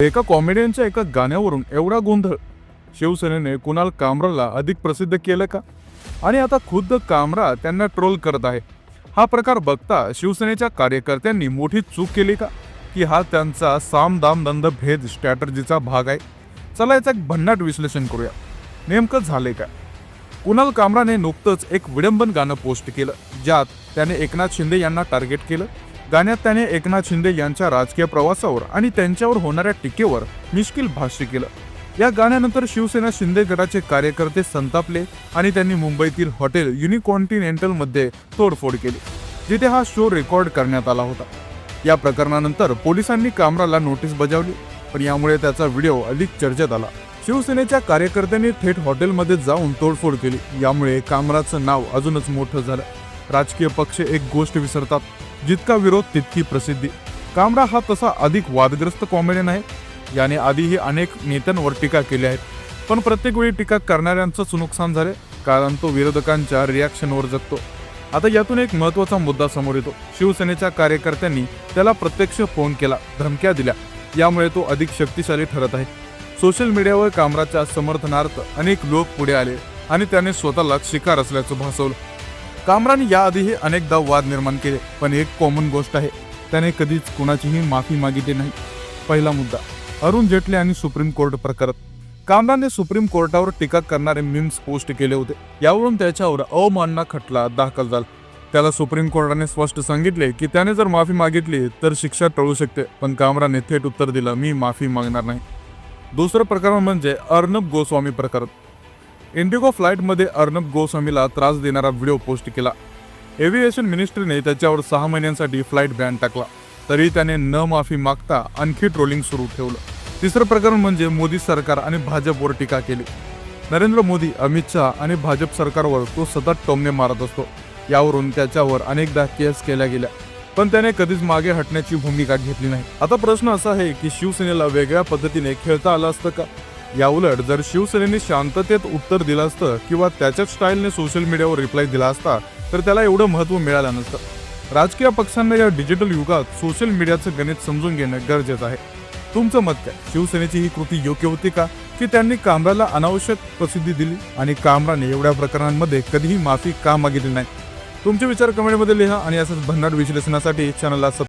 एका कॉमेडियनच्या एका गाण्यावरून एवढा गोंधळ शिवसेनेने कुणाल कामराला अधिक प्रसिद्ध केलं का? आणि आता खुद्द कामरा त्यांना ट्रोल करत आहे. हा प्रकार बघता शिवसेनेच्या कार्यकर्त्यांनी मोठी चूक केली का? की हा त्यांचा साम दाम दंद भेद स्ट्रॅटर्जीचा भाग आहे? चला याचं एक भन्नाट विश्लेषण करूया. नेमकं झाले काय? कुणाल कामराने नुकतंच एक विडंबन गाणं पोस्ट केलं ज्यात त्याने एकनाथ शिंदे यांना टार्गेट केलं. गाण्यात त्याने एकनाथ शिंदे यांच्या राजकीय प्रवासावर आणि त्यांच्यावर होणाऱ्या टीकेवर मिश्किल भाष्य केलं. या गाण्यानंतर शिवसेना शिंदे गटाचे कार्यकर्ते संतापले आणि त्यांनी मुंबईतील हॉटेल युनिकॉन्टिनेंटलमध्ये तोडफोड केली जिथे हा शो रेकॉर्ड करण्यात आला होता. या प्रकरणानंतर पोलिसांनी कामराला नोटीस बजावली पण यामुळे त्याचा व्हिडिओ अधिक चर्चेत आला. शिवसेनेच्या कार्यकर्त्यांनी थेट हॉटेलमध्ये जाऊन तोडफोड केली यामुळे कामराचं नाव अजूनच मोठं झालं. राजकीय पक्ष एक गोष्ट विसरतात. जितका विरोध तितकी प्रसिद्धी. कामरा हा तसा अधिक वादग्रस्त कॉमेडियन आहे. याने आधीही अनेक नेत्यांवर टीका केली आहेत पण प्रत्येक वेळी टीका करणाऱ्यांचंच नुकसान झाले कारण तो विरोधकांच्या रिॲक्शनवर जगतो. आता यातून एक महत्त्वाचा मुद्दा समोर येतो. शिवसेनेच्या कार्यकर्त्यांनी त्याला प्रत्यक्ष फोन केला धमक्या दिल्या. यामुळे तो अधिक शक्तिशाली ठरत आहे. सोशल मीडियावर कामराच्या समर्थनार्थ अनेक लोक पुढे आले आणि त्याने स्वतःला शिकार असल्याचं भासवलं. कामराने याआधीही अनेकदा वाद निर्माण केले पण एक कॉमन गोष्ट आहे त्याने कधीच कुणाचीही माफी मागितली नाही. पहिला मुद्दा अरुण जेटली आणि सुप्रीम कोर्ट प्रकरण. कामराने सुप्रीम कोर्टावर टीका करणारे मिम्स पोस्ट केले होते. यावरून त्याच्यावर अवमानना खटला दाखल झाला. त्याला सुप्रीम कोर्टाने स्पष्ट सांगितले की त्याने जर माफी मागितली तर शिक्षा टळू शकते पण कामराने थेट उत्तर दिलं मी माफी मागणार नाही. दुसरं प्रकरण म्हणजे अर्णब गोस्वामी प्रकरण. इंडिगो फ्लाईटमध्ये अर्णब गोस्वामीला त्रास देणारा व्हिडिओ पोस्ट केला. एव्हिएशन मिनिस्ट्रीने त्याच्यावर सहा महिन्यांसाठी फ्लाईट बॅन टाकला. तरी त्याने न माफी मागता आणखी ट्रोलिंग सुरू ठेवलं. तिसरं प्रकरण म्हणजे मोदी सरकार आणि भाजपवर टीका केली. नरेंद्र मोदी अमित शहा आणि भाजप सरकारवर तो सतत टोमने मारत असतो. यावरून त्याच्यावर अनेकदा केस केल्या गेल्या. पण त्याने कधीच मागे हटण्याची भूमिका घेतली नाही. आता प्रश्न असा आहे की शिवसेनेला वेगळ्या पद्धतीने खेळता आलं असतं का? याउलट जर शिवसेनेने शांततेत उत्तर दिलं असतं किंवा त्याच्याच स्टाईलने सोशल मीडियावर रिप्लाय दिला असता तर त्याला एवढं महत्त्व मिळालं नसतं. राजकीय पक्षांना या डिजिटल युगात सोशल मीडियाचं गणित समजून घेणं गरजेचं आहे. तुमचं मत काय? शिवसेनेची ही कृती योग्य होती का? की त्यांनी कामराला अनावश्यक प्रसिद्धी दिली आणि कामराने एवढ्या प्रकरणांमध्ये कधीही माफी का मागितली नाही? तुमचे विचार कमेंटमध्ये लिहा आणि असंच भन्नाट विश्लेषणासाठी चॅनलला